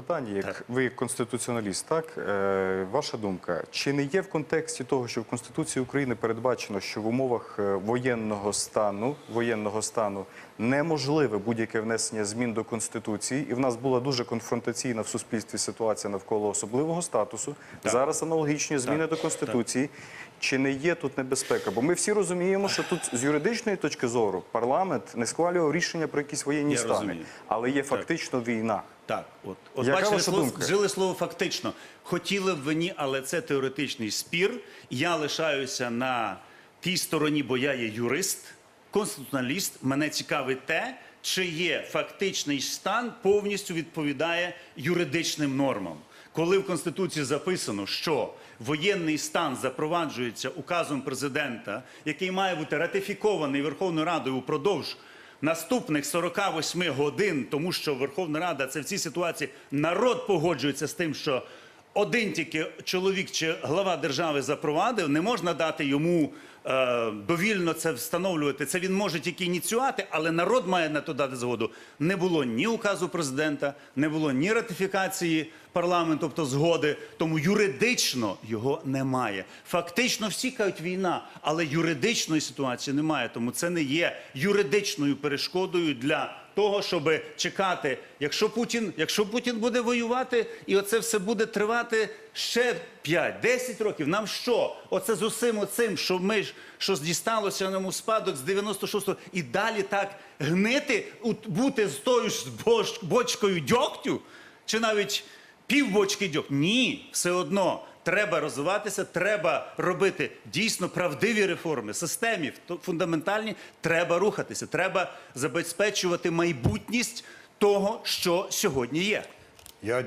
Питання, як ви конституціоналіст, так е, ваша думка, чи не є в контексті того, що в Конституції України передбачено, що в умовах е, воєнного стану воєнного стану неможливе будь-яке внесення змін до конституції, і в нас була дуже конфронтаційна в суспільстві ситуація навколо особливого статусу. Зараз аналогічні зміни до конституції. Чи не є тут небезпека? Бо ми всі розуміємо, що тут з юридичної точки зору парламент не схвалював рішення про якісь воєнні Я стани, розумію. але є фактично війна. Так, от, от Яка бачите, ваша слово, думка? вжили слово фактично. Хотіли б ви ні, але це теоретичний спір. Я лишаюся на тій стороні, бо я є юрист, конституціоналіст. Мене цікавить те, чи є фактичний стан повністю відповідає юридичним нормам. Коли в Конституції записано, що воєнний стан запроваджується указом президента, який має бути ратифікований Верховною Радою упродовж наступних 48 годин, тому що Верховна Рада це в цій ситуації народ погоджується з тим, що один тільки чоловік чи глава держави запровадив, не можна дати йому е, довільно це встановлювати. Це він може тільки ініціювати, але народ має на то дати згоду. Не було ні указу президента, не було ні ратифікації парламенту, тобто згоди. Тому юридично його немає. Фактично всі кажуть війна, але юридичної ситуації немає. Тому це не є юридичною перешкодою для того, щоб чекати, якщо Путін, якщо Путін буде воювати, і оце все буде тривати ще 5-10 років. Нам що? Оце з усім оцим, що ми ж що дісталося нам у спадок з 96-го, і далі так гнити, бути з тою ж бочкою дьогтю, чи навіть півбочки дьогтю. Ні, все одно. Треба розвиватися, треба робити дійсно правдиві реформи, системі фундаментальні. Треба рухатися, треба забезпечувати майбутність того, що сьогодні є. Я